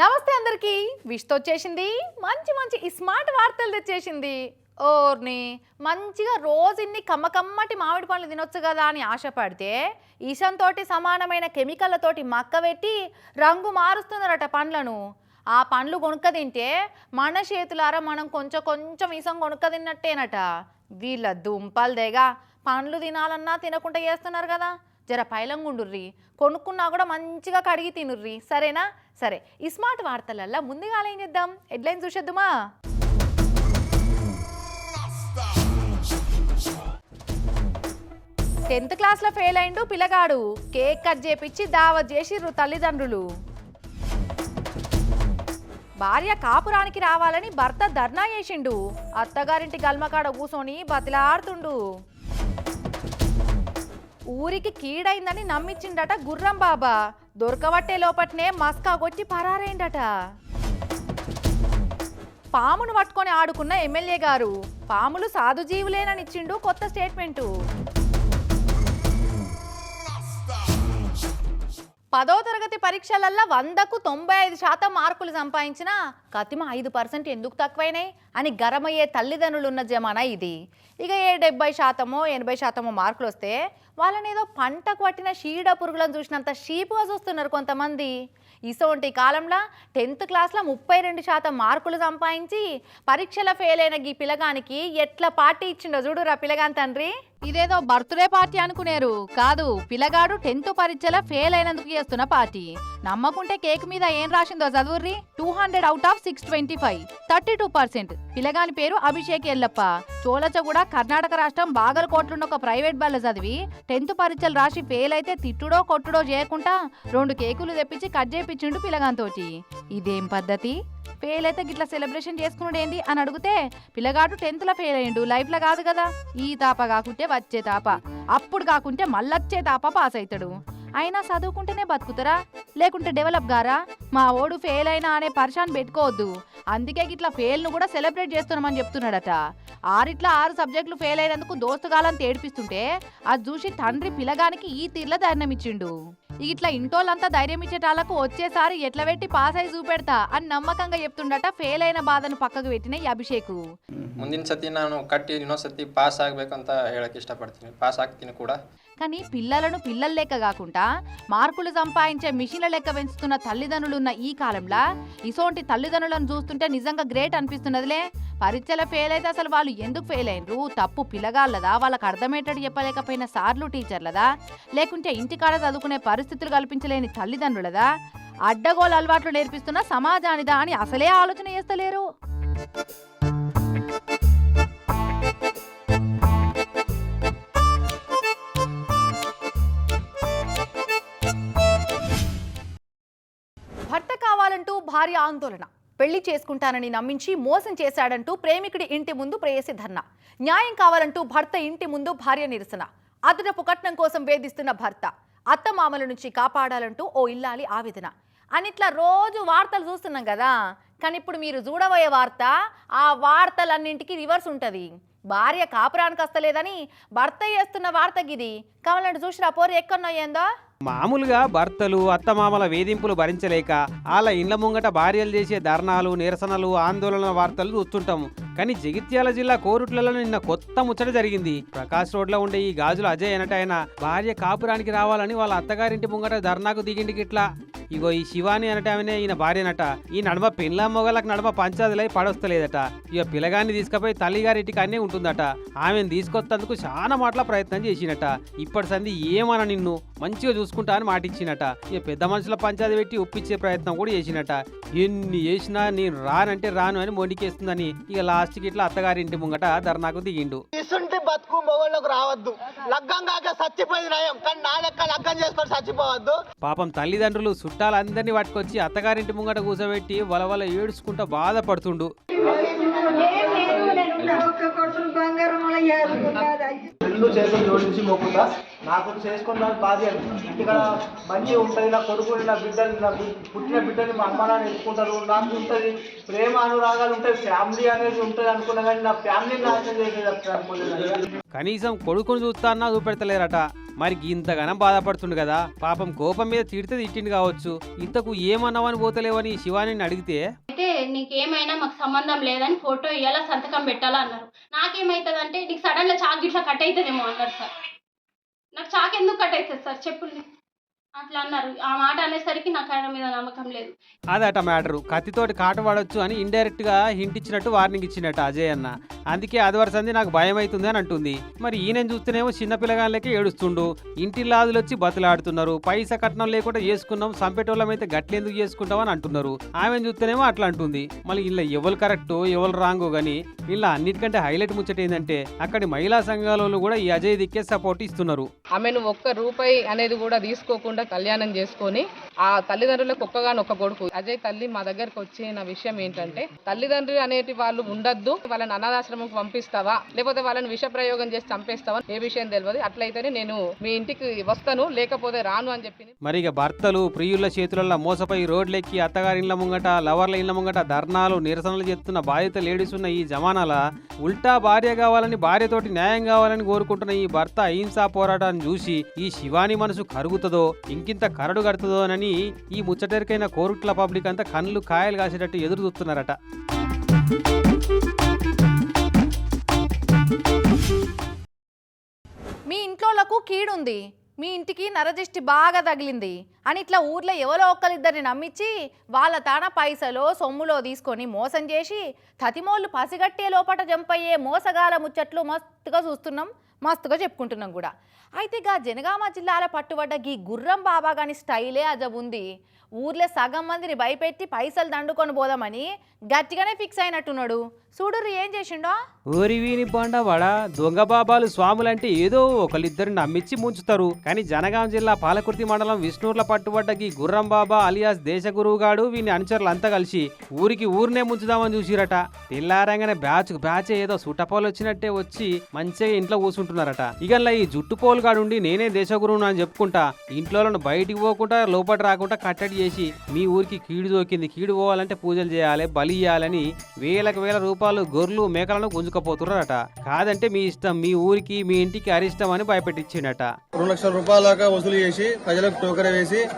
నమస్తే అందరికి. విష్తో వచ్చేసింది. మంచి మంచి ఈ స్మార్ట్ వార్తలు తెచ్చేసింది. ఓర్ని మంచిగా రోజు ఇన్ని కమ్మకమ్మటి మామిడి పండ్లు తినొచ్చు కదా అని ఆశపడితే ఈశంతోటి సమానమైన కెమికల్లతోటి మక్క పెట్టి రంగు మారుస్తున్నారట పండ్లను. ఆ పండ్లు కొనుక్క తింటే మన చేతులారా మనం కొంచెం కొంచెం ఇసం కొనుక్క తిన్నట్టేనట. వీళ్ళ దుంపలు దేగా పండ్లు తినాలన్నా తినకుండా చేస్తున్నారు కదా. జర పైలంగుండుర్రి కొనుక్కున్నా కూడా మంచిగా కడిగి తినుర్రి. సరేనా? సరే ఈ స్మార్ట్ వార్తలల్లో ముందుగా ఏం చేద్దాం? హెడ్లైన్ చూసేద్దుమా? టెన్త్ క్లాస్లో ఫెయిల్ అయిండు పిల్లగాడు. కేక్ కట్ చేపించి దావత్ చేసిర్రు తల్లిదండ్రులు. భార్య కాపురానికి రావాలని భర్త ధర్నా చేసిండు. అత్తగారింటి గల్మకాడ కూసోని బతిలాడుతుండు. ఊరికి కీడైందని నమ్మించిండట గుర్రం బాబా. దొరకబట్టే లోపట్నే మస్కా కొట్టి పరారైండట. పామును పట్టుకొని ఆడుకున్న ఎమ్మెల్యే గారు పాములు సాధుజీవులేనని ఇచ్చిండు కొత్త స్టేట్మెంటు. పదో తరగతి పరీక్షలల్లో వందకు తొంభై ఐదు శాతం మార్కులు సంపాదించిన కతిమ ఐదు పర్సెంట్ ఎందుకు తక్కువైనాయి? అని గరమయ్యే తల్లిదండ్రులు ఉన్న జమానా ఇది. ఇక ఏ డెబ్బై శాతమో ఎనభై శాతమో మార్కులు వస్తే వాళ్ళని ఏదో పంటకు పట్టిన షీడ పురుగులను చూసినంత షీపుగా చూస్తున్నారు కొంతమంది. ఇసోంటి కాలంలో టెన్త్ క్లాస్లో ముప్పై రెండు శాతం మార్కులు సంపాదించి పరీక్షల ఫెయిల్ అయిన ఈ పిల్లగానికి ఎట్లా పార్టీ ఇచ్చిండో చూడురా పిల్లగాని తండ్రి. ఇదేదో బర్త్డే పార్టీ అనుకునేరు. కాదు పిల్లగాడు టెన్త్ పరీక్షల ఫెయిల్ అయినందుకు చేస్తున్న పార్టీ. నమ్మకుంటే కేక్ మీద ఏం రాసిందో చదువుర్రి? Two hundred out of six twenty five thirty two percent. పిల్లగాని పేరు అభిషేక్ ఎల్లప్ప. చోళచగూడ కర్ణాటక రాష్ట్రం బాగలకోట్లున్న ఒక ప్రైవేట్ బల్ల చదివి టెన్త్ పరీక్షలు రాసి ఫెయిల్ అయితే తిట్టుడో కొట్టుడో చేయకుండా రెండు కేకులు తెప్పించి కట్ చేపించిండు పిల్లగాంతోటి ఇదేం పద్ధతి? ఫెయిల్ అయితే గిట్లా సెలబ్రేషన్ చేసుకున్నాడు ఏంది అని అడిగితే పిల్లగాడు టెన్త్లో ఫెయిల్ అయ్యిండు లైఫ్లో కాదు కదా. ఈ తాప కాకుంటే వచ్చే తాప. అప్పుడు కాకుంటే మళ్ళొచ్చే తాప పాస్ అవుతాడు అయినా చదువుకుంటేనే బతుకుతారా? లేకుంటే డెవలప్ గారా? మా ఓడు ఫెయిల్ అయినా అనే పర్షాన్ పెట్టుకోవద్దు. అందుకే గిట్లా ఫెయిల్ను కూడా సెలబ్రేట్ చేస్తున్నామని చెప్తున్నాడట. ఆరిట్లా ఆరు సబ్జెక్టులు ఫెయిల్ అయినందుకు దోస్తుగాలని ఏడిపిస్తుంటే అది చూసి తండ్రి పిల్లగానికి ఈ తీర్ల ధైర్యం ఇచ్చిండు. ఇట్లా ఇంటోళ్ళంతా ధైర్యం ఇచ్చేటాలకు వచ్చేసారి ఎట్లా పెట్టి పాస్ అయి చూపెడతా అని నమ్మకంగా చెప్తుండట ఫెయిల్ అయిన బాధను పక్కకు పెట్టిన ఈ ಅಭಿಷೇಕು ಮುಂದಿನ ಸತಿ ನಾನು ಕಟ್ಟಿ ಇನ್ನೊಂದು ಸತಿ ಪಾಸ್ ಆಗಬೇಕಂತ ಹೇಳಕ್ಕೆ ಇಷ್ಟಪಡ್ತೀನಿ ಪಾಸ್ ಆಗ್ತೀನಿ ಕೂಡ కానీ పిల్లలను పిల్లల లెక్క కాకుండా మార్కులు సంపాదించే మిషన్ల లెక్క పెంచుతున్న తల్లిదండ్రులు ఉన్న ఈ కాలంలో ఇసోంటి తల్లిదండ్రులను చూస్తుంటే నిజంగా గ్రేట్ అనిపిస్తున్నదిలే. పరీక్షల ఫెయిల్ అయితే అసలు వాళ్ళు ఎందుకు ఫెయిల్ అయినరు? తప్పు పిల్లగాళ్ళదా? వాళ్ళకి అర్థమయ్యేటట్టు చెప్పలేకపోయిన సార్లు టీచర్లదా? లేకుంటే ఇంటికాడ చదువుకునే పరిస్థితులు కల్పించలేని తల్లిదండ్రులదా? అడ్డగోలు అలవాట్లు నేర్పిస్తున్న సమాజానిదా అని అసలే ఆలోచన చేస్తలేరు. ఆందోళన. పెళ్ళి చేసుకుంటానని నమ్మించి మోసం చేశాడంటూ ప్రేమికుడి ఇంటి ముందు ప్రేయసి ధర్నా. న్యాయం కావాలంటూ భర్త ఇంటి ముందు భార్య నిరసన. అదనపు కట్నం కోసం వేధిస్తున్న భర్త. అత్తమామల నుంచి కాపాడాలంటూ ఓ ఇల్లాలి ఆవేదన. అనిట్లా రోజు వార్తలు చూస్తున్నాం కదా. కానీ ఇప్పుడు మీరు చూడబోయే వార్త ఆ వార్తలన్నింటికి రివర్స్ ఉంటుంది. భార్య కాపురానికి వస్తలేదని భర్త చేస్తున్న వార్త గిది. కావాలంటే చూసిరా పోరు ఎక్కడో ఏందో? మామూలుగా భర్తలు అత్తమామల వేధింపులు భరించలేక వాళ్ళ ఇండ్ల ముంగట భార్యలు చేసే ధర్నాలు నిరసనలు ఆందోళన వార్తలు చూస్తుంటాం కానీ జగిత్యాల జిల్లా కోరుట్లలో నిన్న కొత్త ముచ్చట జరిగింది. ప్రకాష్ రోడ్లో ఉండే ఈ గాజుల అజయ్ అనట ఆయన భార్య కాపురానికి రావాలని వాళ్ళ అత్తగారింటి ముంగట ధర్నాకు దిగింటికి ఇట్లా ఇగో ఈ శివాని అనట ఈయన భార్యనట. ఈ నడమ పెళ్ళ మొగలకు నడమ పంచాదులై పడొస్తలేదట. ఇక పిల్లగాన్ని తీసుకుపోయి తల్లిగారింటికి అన్నీ ఉంటుందట. ఆమెను తీసుకొత్తందుకు చాలా మాటల ప్రయత్నం చేసినట. ఇప్పటి సంది ఏమన నిన్ను? మంచిగా చూసుకుంటా అని మాట ఇచ్చినట ఇక పెద్ద మనుషుల పంచాది పెట్టి ఒప్పించే ప్రయత్నం కూడా చేసినట. ఎన్ని చేసినా నేను రానంటే రాను అని మొండికేస్తుందని ఇక లాస్ట్కి ఇట్లా అత్తగారింటి ముంగట ధర్నాకు దిగిండు. ఇసుంటి బతుకు మొగోళ్ళకు రావద్దు. లగ్గం కాక చచ్చిపోయింది నయం. కానీ నా లెక్క లగ్గం చేసుకొని చచ్చిపోవద్దు. పాపం తల్లిదండ్రులు చుట్టాలందరినీ పట్టుకొచ్చి అత్తగారింటి ముంగట కూర్చోబెట్టి వలవల ఏడుచుకుంటూ బాధపడుతుండు. ఇల్లు చేతులు జోడించి మొక్కుతా. నాకు చేసుకున్న బాధ్యత ఇక్కడ మంచి ఉంటుంది నా కొడుకుని నా బిడ్డని నా పుట్టిన బిడ్డని మా అమ్మ నాన్న ఎత్తుకుంటారు. నాకు ఉంటుంది ప్రేమ అనురాగాలు ఉంటాయి ఫ్యామిలీ అనేది ఉంటుంది అనుకున్నా కానీ నా ఫ్యామిలీ నాశనం చేసేది కనీసం కొడుకును చూస్తా అన్నా చూపెడతలేరట. మరి ఇంతగానం బాధపడుతుండు కదా. పాపం కోపం మీద తిడితే తిట్టిండు కావచ్చు. ఇంతకు ఏమన్నావని పోతలేవని శివాని అడిగితే? అయితే నీకేమైనా మాకు సంబంధం లేదని ఫోటో ఇవ్వాలా సంతకం పెట్టాలా అన్నారు. నాకేమవుతుంది అంటే నీకు సడన్గా చాక్ గిట్లా కట్ అవుతుందేమో అన్నారు సార్. నాకు చాక్ ఎందుకు కట్ అవుతుంది సార్? చెప్పుల్ని అట్లా అన్నారు ఆ మాట అనేసరికి నాకు ఆయన మీద నమ్మకం లేదు. అదట మ్యాటరు. కత్తితోటి కాట పడవచ్చు అని ఇండైరెక్ట్గా హింట్ ఇచ్చినట్టు వార్నింగ్ ఇచ్చినట్టు అజయ్ అన్న. అందుకే అది సంది నాకు భయం అవుతుంది అని అంటుంది. మరి ఈయన చూస్తేనేమో చిన్న పిల్లగాళ్ళకే ఏడుస్తుండు. ఇంటి లాదులు వచ్చి బతులాడుతున్నారు. పైసా కట్నం లేకుండా చేసుకున్నాం. సంపేటోళ్ళం అయితే గట్లెందుకు చేసుకుంటాం అని అంటున్నారు. ఆమె చూస్తేనేమో అట్లా అంటుంది. మళ్ళీ ఇలా ఎవరు కరెక్ట్ ఎవరు రాంగో గాని ఇలా అన్నిటికంటే హైలైట్ ముచ్చట ఏంటంటే అక్కడి మహిళా సంఘాల వాళ్ళు కూడా ఈ అజయ్ దిక్కే సపోర్ట్ ఇస్తున్నారు. ఆమెను ఒక్క రూపాయి అనేది కూడా తీసుకోకుండా కళ్యాణం చేసుకొని ఆ తల్లిదండ్రులకు ఒక్కగాని ఒక్క కొడుకు. అజయ్ తల్లి మా దగ్గరకు వచ్చిన విషయం ఏంటంటే తల్లిదండ్రులు అనేటి వాళ్ళు ఉండద్దు వాళ్ళని అనాథాశ్రమంకి పంపిస్తావా? లేకపోతే వాళ్ళని విష ప్రయోగం చేసి చంపేస్తావా? ఏ విషయం తెలియదు అట్లయితేనే నేను మీ ఇంటికి వస్తాను లేకపోతే రాను అని చెప్పింది మరి ఇక భర్తలు ప్రియుల చేతులలో మోసపోయి రోడ్లెక్కి అత్తగారి ఇళ్ళ ముంగట లవర్ల ఇళ్ళ ముంగట ధర్నాలు నిరసనలు చేస్తున్న బాధిత లేడీస్ ఉన్న ఈ జమానాల ఉల్టా భార్య కావాలని భార్యతోటి న్యాయం కావాలని కోరుకుంటున్న ఈ భర్త అహింసా పోరాటాన్ని చూసి ఈ శివాని మనసు కరుగుతుందో ఇంకింత కరడు కడుతుందోనని ఈ ముచ్చటరికైన కోరుట్ల పబ్లిక్ అంతా కళ్ళు కాయలు కాసేటట్టు ఎదురు చూస్తున్నారట. మీ ఇంట్లోలకు కీడుంది. మీ ఇంటికి నరదిష్టి బాగా తగిలింది. అని ఇట్లా ఊర్లో ఎవరో ఒక్కరిద్దరిని నమ్మించి వాళ్ళ తాన పైసలో సొమ్ములో తీసుకొని మోసం చేసి తతిమోళ్ళు పసిగట్టే లోపట జంపయ్యే మోసగాల ముచ్చట్లు మస్తుగా చూస్తున్నాం. మస్తుగా చెప్పుకుంటున్నాం కూడా. అయితే గా జనగామ జిల్లాల పట్టుబడ్డ గీ గుర్రం బాబా గాని స్టైలే అజబ్ ఉంది. ఊర్లో సగం మందిని భయపెట్టి పైసలు దండుకొని పోదామని గట్టిగానే ఫిక్స్ అయినట్టున్నాడు. చూడుర్రి ఏం చేసిండో? ఊరి వీని బండవాడ దొంగ బాబాలు స్వాములంటే ఏదో ఒకళ్ళిద్దరిని నమ్మించి ముంచుతారు. కానీ జనగాం జిల్లా పాలకుర్తి మండలం విష్ణూర్ల పట్టుబడ్డ ఈ గుర్రం బాబా అలియాస్ దేశగురువుగాడు వీని అనుచరులు అంతా కలిసి ఊరికి ఊరినే ముంచుదామని చూసిరట. తెల్లారంగానే బ్యాచ్ బ్యాచ్ ఏదో సుట్టపోలు వచ్చినట్టే వచ్చి మంచిగా ఇంట్లో కూర్చుంటున్నారట ఇగల్లా ఈ జుట్టు పోలుగాడుండి నేనే దేశగురువును అని చెప్పుకుంటా ఇంట్లోలను బయటికి పోకుండా లోపల రాకుండా కట్టడి చేసి మీ ఊరికి కీడు దోకింది. కీడు పోవాలంటే పూజలు చేయాలి బలి ఇయ్యాలని వేలకు వేల రూపాయలు గొర్రెలు మేకలను గుంజుకపోతున్నారట. కాదంటే మీ ఇష్టం మీ ఊరికి మీ ఇంటికి అరిష్టం అని భయపెట్టించిండట. రెండు లక్షల రూపాయల దాకా వసూలు చేసి ప్రజలకు టోకర వేసి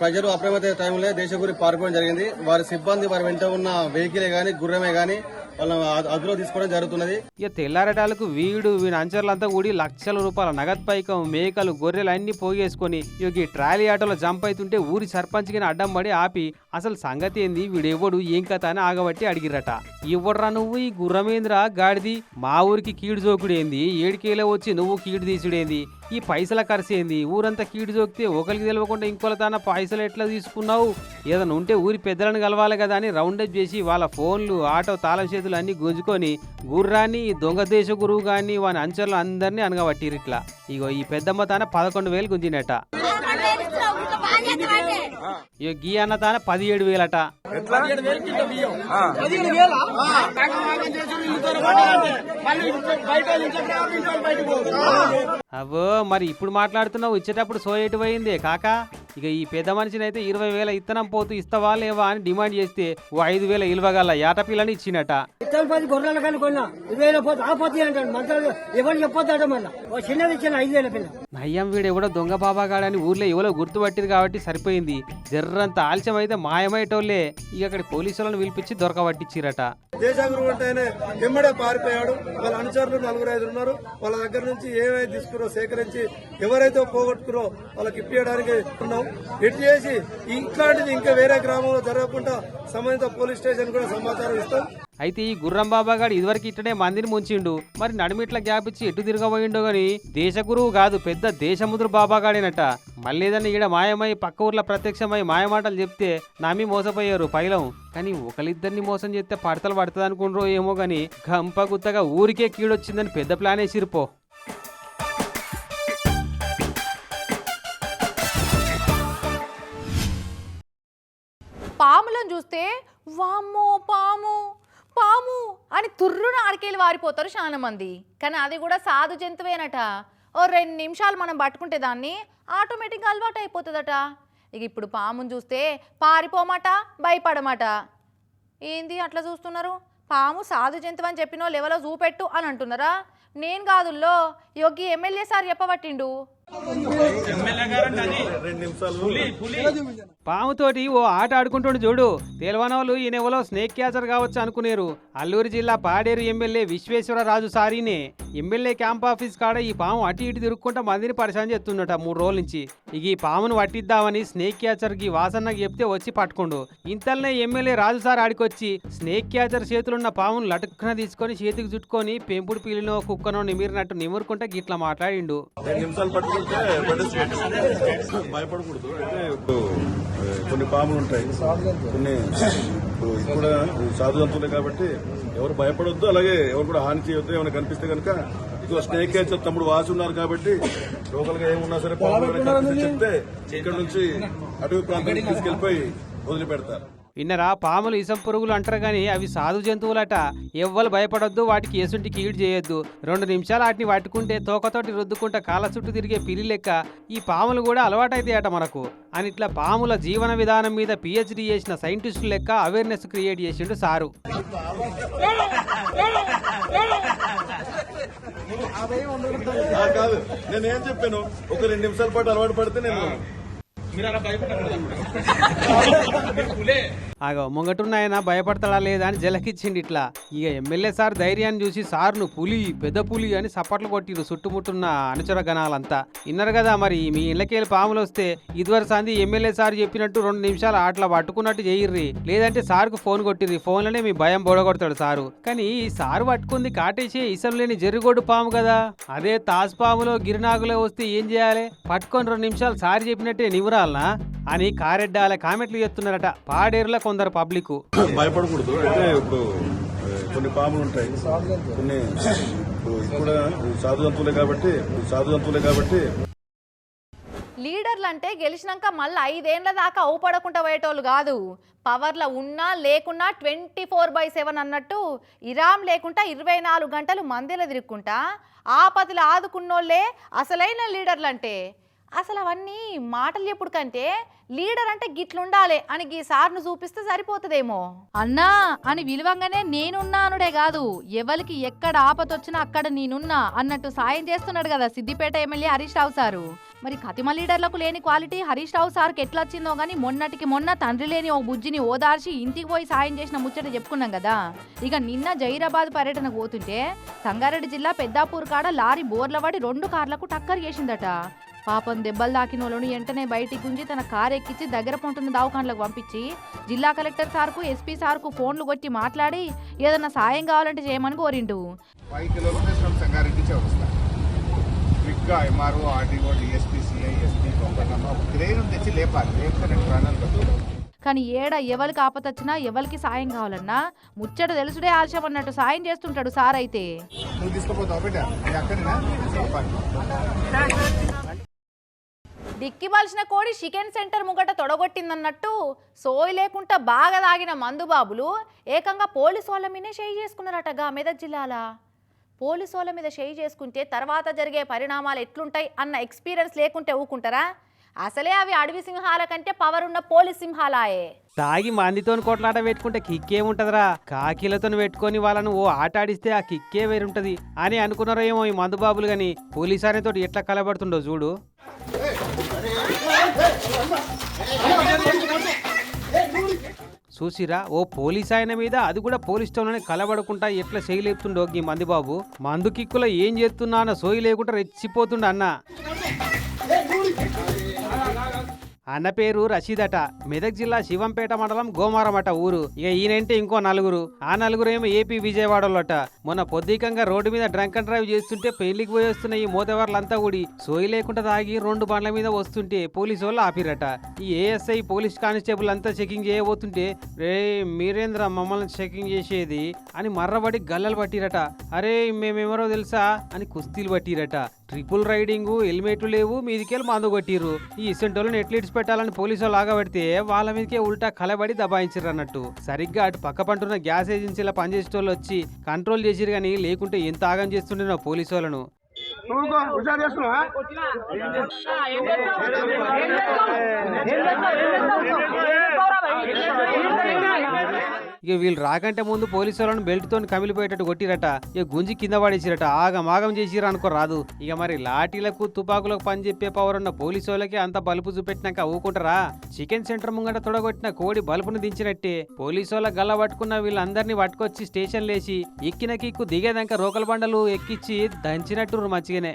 ప్రజలు అప్రమత్త టైంలో దేశగురి పారిపోవడం జరిగింది. వారి సిబ్బంది వారి వెంట ఉన్న వెహికలే గాని గుర్రమే గాని వాళ్ళ అదులో తీసుకోవడం జరుగుతున్నది. ఇక తెల్లారటాలకు వీడు వీడి అంచర్లంతా కూడి లక్షల రూపాయల నగదు పైకం మేకలు గొర్రెలు అన్ని పోగేసుకొని ఇక ట్రాలీ ఆటోలో జంప్ అవుతుంటే ఊరి సర్పంచ్ కింద అడ్డం పడి ఆపి అసలు సంగతి ఏంది? వీడెవడు ఏం కథ? అని ఆగబట్టి అడిగిరట ఇవ్వడ్రా నువ్వు ఈ గుర్రమేంద్ర గాడిది? మా ఊరికి కీడు జోకుడేంది? ఏడికేలో వచ్చి నువ్వు కీడు తీసుడేంది? ఈ పైసల ఖర్చు ఏంది? ఊరంతా కీడు జోకితే ఒకరికి తెలియకుండా ఇంకోళ్ళ తాన పైసలు ఎట్లా తీసుకున్నావు? ఏదైనా ఉంటే ఊరి పెద్దలను కలవాలి కదా అని రౌండ్ అప్ చేసి వాళ్ళ ఫోన్లు ఆటో తాళం చేతులు అన్ని గుంజుకొని గుర్రాన్ని ఈ దొంగ దేశ గురువు గాని వాని అంచర్లు అందరినీ అనగబట్టిరు ఇట్లా. ఇగో ఈ పెద్దమ్మ తాన పదకొండు వేలు గుంజినట. ఇగో గీ అన్న తాన పదిహేడు వేలట. అవ్వో మరి ఇప్పుడు మాట్లాడుతున్నావు ఇచ్చేటప్పుడు సోయేటు పోయిందే? కాక ఇక ఈ పెద్ద మనిషిని అయితే ఇరవై వేల ఇత్తనం పోతూ ఇస్తావా లేవా అని డిమాండ్ చేస్తే ఓ ఐదు వేల ఇల్వగల యాటపిల్లని ఇచ్చినట. ఇతను పది గొర్రెలు కానీ కొన్నా ఇవేల పోతే ఆ పోతే అంటాడు. మంత్రాలు ఎవరు చెప్పొద్దాట మళ్ళా? ఓ చిన్నది ఇచ్చిన ఐదు వేల పిల్ల. నయ్యం వీడు ఎవడో దొంగ బాబాగాడని ఊర్లో ఎవరో గుర్తుపట్టిరు కాబట్టి సరిపోయింది. జర్రంత ఆలస్యం అయితే మాయమయ్యేటోళ్ళే. ఇక అక్కడి పోలీసులను పిలిపించి దొరకబట్టించిరట దేశగురు ఎమ్మడే పారిపోయాడు. వాళ్ళ అనుచరులు నలుగురు ఐదు ఉన్నారు. వాళ్ళ దగ్గర నుంచి ఏమైతే తీసుకురో సేకరించి ఎవరైతే పోగొట్టుకురో వాళ్ళకి ఇప్పించడానికి ఉన్నాం. ఎటు చేసి ఇట్లాంటిది ఇంకా వేరే గ్రామంలో జరగకుండా సంబంధిత పోలీస్ స్టేషన్ కూడా సమాచారం ఇస్తాం. అయితే ఈ గుర్రం బాబాగాడు ఇదివరకు ఇట్టనే మందిని ముంచిండు. మరి నడిమిట్ల గ్యాప్ ఇచ్చి ఎటు తిరగబోయిండో గాని దేశగురువు కాదు పెద్ద దేశముద్రు బాబాగాడేనట మళ్ళీదని ఈడ మాయమై పక్క ఊర్లో ప్రత్యక్షమై మాయమాటలు చెప్తే నమ్మి మోసపోయారు పైలం. కానీ ఒకరిద్దరిని మోసం చేస్తే పడతలు పడుతుంది అనుకుండ్రో ఏమో గాని గంపగుత్తగా ఊరికే కీడొచ్చిందని పెద్ద ప్లాన్ వేసిరిపో పాములను చూస్తే వామ్మో పాము. అని తుర్రున ఆడికెళ్ళి వారిపోతారు చాలా మంది కానీ అది కూడా సాధు జంతువేనట. ఓ రెండు నిమిషాలు మనం పట్టుకుంటే దాన్ని ఆటోమేటిక్గా అలవాటు అయిపోతుందట. ఇక ఇప్పుడు పాముని చూస్తే పారిపోమాట భయపడమాట. ఏంది అట్లా చూస్తున్నారు? పాము సాధు జంతువు అని చెప్పినో వాళ్ళు చూపెట్టు అని అంటున్నారా? నేను కాదుల్లో యోగి ఎమ్మెల్యే సార్ చెప్పబట్టిండు. పాముతోటి ఓ ఆట ఆడుకుంటుండు చూడు. తెలవనోళ్ళు ఈ నెవలో స్నేక్ క్యాచర్ కావచ్చు అనుకునేరు. అల్లూరు జిల్లా పాడేరు ఎమ్మెల్యే విశ్వేశ్వరరాజు సారీనే. ఎమ్మెల్యే క్యాంప్ ఆఫీస్ కాడ ఈ పాము అటు ఇటు తిరుక్కుంటా మందిని పరిశాన్ చేస్తుండట మూడు రోజుల నుంచి. ఇక ఈ పామును పట్టిద్దామని స్నేక్ క్యాచర్కి వాసన్నకి చెప్తే వచ్చి పట్టుకుండు. ఇంతలోనే ఎమ్మెల్యే రాజు సార్ ఆడికొచ్చి స్నేక్ క్యాచర్ చేతులున్న పామును లటుక్కున తీసుకొని చేతికి చుట్టుకొని పెంపుడు పిల్లినో కుక్కనో నిమిరినట్టు నిమురుకుంటే గిట్లా మాట్లాడిండు. రెండు నిమిషాలు పడేసి భయపడకూడదు. అయితే ఇప్పుడు కొన్ని పాములు ఉంటాయి. కొన్ని ఇప్పుడు సాధు జంతువులే కాబట్టి ఎవరు భయపడొద్దు అలాగే ఎవరు కూడా హాని చేయొద్దు ఏమైనా కనిపిస్తే కనుక ఇదిగో స్నేక్ క్యాచర్ తమ్ముడు వాసి ఉన్నారు కాబట్టి లోకల్గా ఏమున్నా సరే పాములు చెప్తే ఇక్కడ నుంచి అటవీ ప్రాంతానికి తీసుకెళ్ళిపోయి వదిలిపెడతారు. విన్నరా పాములు ఇసం పురుగులు అంటారు కానీ అవి సాధు జంతువులట. ఎవ్వరు భయపడొద్దు వాటికి ఎసుంటి కీడు చేయొద్దు. రెండు నిమిషాలు వాటిని పట్టుకుంటే తోకతోటి రుద్దుకుంటా కాళ్ళ చుట్టూ తిరిగే పిల్లి లెక్క ఈ పాములు కూడా అలవాటైతాయట మనకు. అని ఇట్లా పాముల జీవన విధానం మీద పిహెచ్డి చేసిన సైంటిస్టులు లెక్క అవేర్నెస్ క్రియేట్ చేసిండు సారు. ఆ, కాదు. చెప్పాను? ఒక రెండు నిమిషాల పాటు అలవాటు పడితే నేను ఆగో ముంగటున్నాయన భయపడతాడా లేదా అని జలకిచ్చిండి ఇట్లా. ఇక ఎమ్మెల్యే సార్ ధైర్యాన్ని చూసి సార్ను పులి పెద్ద పులి అని సప్పట్లు కొట్టిరు చుట్టుముట్టున్న అనుచర గణాలంతా. విన్నారు కదా మరి మీ ఇళ్ళకేళ్ళి పాములు వస్తే ఇదివరకు సంది ఎమ్మెల్యే సార్ చెప్పినట్టు రెండు నిమిషాలు ఆటలా పట్టుకున్నట్టు చేయిర్రి. లేదంటే సార్కు ఫోన్ కొట్టిర్రి. ఫోన్లోనే మీ భయం బోడగొడతాడు సారు. కానీ ఈ సారు పట్టుకుంది కాటేసే ఇసం లేని జర్రిగొడ్డు పాము కదా. అదే తాజ్ పాములో గిరినాగులో వస్తే ఏం చేయాలి? పట్టుకొని రెండు నిమిషాలు సారి చెప్పినట్టే నివరాలనా అని కారెడ్డాల కామెంట్లు చెప్తున్నారట పాడేరులో కొందరు పబ్లిక్. భయపడకూడదు. అయితే ఇప్పుడు కొన్ని పాములు ఉంటాయి. కొన్ని ఇప్పుడు కూడా సాధు జంతువులే కాబట్టి సాధు జంతువులే కాబట్టి లీడర్లు అంటే గెలిచినాక మళ్ళీ ఐదేండ్ల దాకా అవుపడకుండా పోయేటోళ్ళు కాదు. పవర్లో ఉన్నా లేకున్నా ట్వంటీ ఫోర్ బై సెవెన్ అన్నట్టు ఇరాం లేకుండా ఇరవై నాలుగు గంటలు మందిలో తిరుక్కుంటా ఆపదలు ఆదుకున్నోళ్ళే అసలైన లీడర్లు అంటే అసలు అవన్నీ మాటలు ఎప్పుడు కంటే లీడర్ అంటే గిట్లుండాలి అని ఈ సార్ను చూపిస్తే సరిపోతుందేమో. అన్నా అని విలువంగానే నేనున్నానుడే కాదు. ఎవరికి ఎక్కడ ఆపతొచ్చినా అక్కడ నేనున్నా అన్నట్టు సాయం చేస్తున్నాడు కదా సిద్దిపేట ఎమ్మెల్యే హరీష్ రావు సారు. మరి కతిమ లీడర్లకు లేని క్వాలిటీ హరీష్ రావు సార్కి ఎట్లా వచ్చిందో కానీ మొన్నటికి మొన్న తండ్రి లేని ఓ బుజ్జిని ఓదార్చి ఇంటికి పోయి సాయం చేసిన ముచ్చట చెప్పుకున్నాం కదా. ఇక నిన్న జైరాబాద్ పర్యటనకు పోతుంటే సంగారెడ్డి జిల్లా పెద్దాపూర్ కాడ లారీ బోర్లవాడి రెండు కార్లకు టక్కర్ చేసిందట. పాపం దెబ్బలు తాకిన వాళ్ళను వెంటనే బయటికి గుంజి తన కారు ఎక్కించి దగ్గర పొంటున్న దవాఖానలకు పంపించి జిల్లా కలెక్టర్ సార్కు ఎస్పీ సార్కు ఫోన్లు కొట్టి మాట్లాడి ఏదన్నా సాయం కావాలంటే చేయమని కోరిండు. MRO RDO DSP CI SP crane తెచ్చి లేపాలి. ప్రాణాలు. కానీ ఏడ ఎవరికి ఆపతొచ్చినా ఎవరికి సాయం కావాలన్నా ముచ్చట తెలుసుడే ఆలస్యం అన్నట్టు సాయం చేస్తుంటాడు సార్ అయితే. నువ్వు కోడి చికెన్ సెంటర్ ముంగట తొడగొట్టిందన్నట్టు సోయి లేకుండా బాగా తాగిన మందుబాబులు ఏకంగా పోలీసు వాళ్ళ మీదే చేయి చేసుకున్నారటగా మెదక్ జిల్లాల. పోలీసు వాళ్ళ మీద చేయి చేసుకుంటే తర్వాత జరిగే పరిణామాలు ఎట్లుంటాయి అన్న ఎక్స్పీరియన్స్ లేకుంటే ఊకుంటారా? అసలే అవి అడవి సింహాల కంటే పవర్ ఉన్న పోలీస్ సింహాలాయే. తాగి మందితో కొట్లాట పెట్టుకుంటే కిక్కేముంటదిరా? కాకిలతో పెట్టుకొని వాళ్ళను ఓ ఆట ఆడిస్తే ఆ కిక్కే వేరుంటది అని అనుకున్నారో ఏమో ఈ మందుబాబులు గాని. పోలీస్ తోటి ఎట్లా కలబడుతుండో చూడు. చూసిరా ఓ పోలీస్ ఆయన మీద అది కూడా పోలీస్ స్టేషన్లోనే కలబడకుండా ఎట్లా చేయలేపుతుండో ఈ మంది బాబు మందు కిక్కులో ఏం చేస్తున్నా అన్న సోయి లేకుండా రెచ్చిపోతుండ అన్న. అన్న పేరు రషీదట. మెదక్ జిల్లా శివంపేట మండలం గోమారమట ఊరు. ఇక ఈయనంటే ఇంకో నలుగురు? ఆ నలుగురు ఏమో ఏపీ విజయవాడలోట. మొన్న పొద్దికంగా రోడ్డు మీద డ్రంక్ అండ్ డ్రైవ్ చేస్తుంటే పెళ్ళికి పోయేస్తున్న ఈ మోతవర్లంతా కూడి సోయి లేకుండా తాగి రెండు బండ్ల మీద వస్తుంటే పోలీసు వాళ్ళు ఆపిరట. ఈ ఏఎస్ఐ పోలీస్ కానిస్టేబుల్ అంతా చెకింగ్ చేయబోతుంటే రే మీరేంద్ర మమ్మల్ని చెకింగ్ చేసేది? అని మర్రబడి గల్లలు పట్టిరట. అరే మేమెవరో తెలుసా? అని కుస్తీలు పట్టిరట. ట్రిపుల్ రైడింగ్ హెల్మెట్లు లేవు మీదికెళ్ళి మందు కొట్టిర్రు ఈ ఇసంటోళ్ళని ఎట్లీట్స్ పెట్టాలని పోలీసు వాళ్ళు ఆగబడితే వాళ్ళ మీదకే ఉల్టా కలబడి దబాయించారు అన్నట్టు సరిగ్గా అటు పక్క పంటున్న గ్యాస్ ఏజెన్సీల పనిచేసేటోళ్ళు వచ్చి కంట్రోల్ చేసిరు కానీ లేకుంటే ఎంత ఆగం చేస్తుండే పోలీసు వాళ్ళను ఇక వీళ్ళు రాకంటే ముందు పోలీసు వాళ్ళని బెల్ట్తో కమిలిపోయేటట్టు కొట్టిరట. ఇక గుంజి కింద పడేసిరట. ఆగం ఆగం చేసిరు అనుకో రాదు. ఇక మరి లాఠీలకు తుపాకులకు పని చెప్పే పవర్ ఉన్న పోలీసు వాళ్ళకి అంత బలుపు చూపెట్టినాక ఊకుంటారా? చికెన్ సెంటర్ ముంగట తొడగొట్టిన కోడి బలుపును దించినట్టే. పోలీసు వాళ్ళ గల్ల పట్టుకున్న వీళ్ళందరినీ పట్టుకొచ్చి స్టేషన్ లేచి ఎక్కిన కిక్కు దిగేదాకా రోకల బండలు ఎక్కిచ్చి దంచినట్టు మంచిగానే.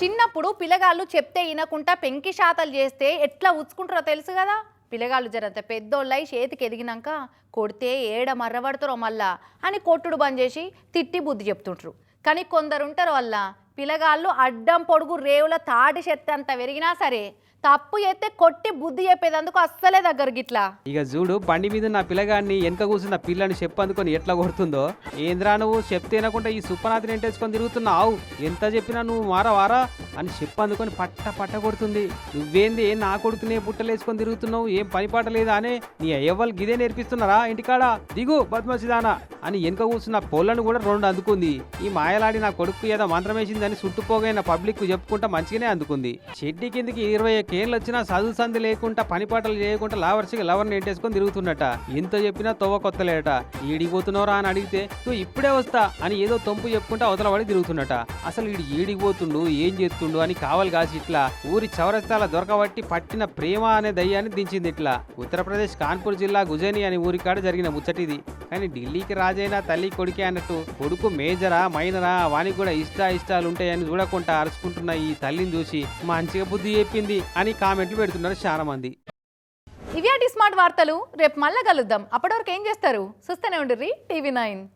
చిన్నప్పుడు పిల్లగాళ్ళు చెప్తే వినకుండా పెంకి శాతలు చేస్తే ఎట్లా ఉచ్చుకుంటారో తెలుసు కదా? పిల్లగాళ్ళు జరంత పెద్దోళ్ళై చేతికి ఎదిగినాక కొడితే ఏడ మర్రబడతారో మళ్ళా అని కొట్టుడు బంద్ చేసి తిట్టి బుద్ధి చెప్తుంటారు. కానీ కొందరు ఉంటారు వల్ల పిల్లగాళ్ళు అడ్డం పొడుగు రేవుల తాటి చెత్త అంత పెరిగినా సరే తప్పు అయితే కొట్టి బుద్ధి చెప్పేదందుకు అస్సలే దగ్గర గిట్లా ఇక చూడు బండి మీద నా పిల్లగాన్ని వెనక కూర్చున్న పిల్లని చెప్పందుకొని ఎట్లా కొడుతుందో. ఏంద్రా నువ్వు? చెప్తేనకుండా ఈ సుప్పనాథిని ఎంటేసుకొని తిరుగుతున్నావు ఎంత చెప్పినా నువ్వు మారవారా? అని చెప్పందుకొని పట్ట పట్ట కొడుతుంది. నువ్వేంది? నా కొడుకునే బుట్టలేసుకొని తిరుగుతున్నావు? ఏం పని పాట లేదా అని? నీ అయ్యవాళ్ళు గిదే నేర్పిస్తున్నారా ఇంటికాడ? దిగు బద్మసిదానా అని వెనక కూర్చున్న పొల్లను కూడా రెండు అందుకుంది. ఈ మాయలాడి నా కొడుకు ఏదో మంత్రం వేసిందని చుట్టుపోగైన పబ్లిక్ చెప్పుకుంటా మంచిగానే అందుకుంది. చెడ్డి కిందికి ఇరవై ఒక్కేళ్ళు వచ్చినా చదువు సంధి లేకుండా పని పాటలు చేయకుండా లవర్సిగా లవర్ని ఎంటేసుకొని తిరుగుతున్నట ఎంత చెప్పినా తొవ్వ కొత్తలేట ఈడిపోతున్నారా అని అడిగితే నువ్వు ఇప్పుడే వస్తా అని ఏదో తొంపు చెప్పుకుంటా అవతల పడి తిరుగుతున్నట అసలు ఈడు ఈడిపోతుండు ఏం చేస్తుండు అని కావాలి కాసి ఇట్లా ఊరి చౌరస్తాల దొరకబట్టి పట్టిన ప్రేమ అనే దయ్యాన్ని దించింది ఇట్లా. ఉత్తరప్రదేశ్ కాన్పూర్ జిల్లా గుజని అనే ఊరికాడ జరిగిన ముచ్చటిది. కానీ ఢిల్లీకి రాజైన తల్లి కొడుకే అన్నట్టు కొడుకు మేజరా మైనరా వానికి కూడా ఇష్ట ఇష్టాలు ఉంటాయని చూడకుండా అరుచుకుంటున్న ఈ తల్లిని చూసి మంచిగా బుద్ధి చెప్పింది అని కామెంట్లు పెడుతున్నారు చాలా మంది ఇవి స్మార్ట్ వార్తలు రేపు మళ్ళా కలుద్దాం. అప్పటివరకు ఏం చేస్తారు? చూస్తూనే ఉండుర్రి టీవీ నైన్.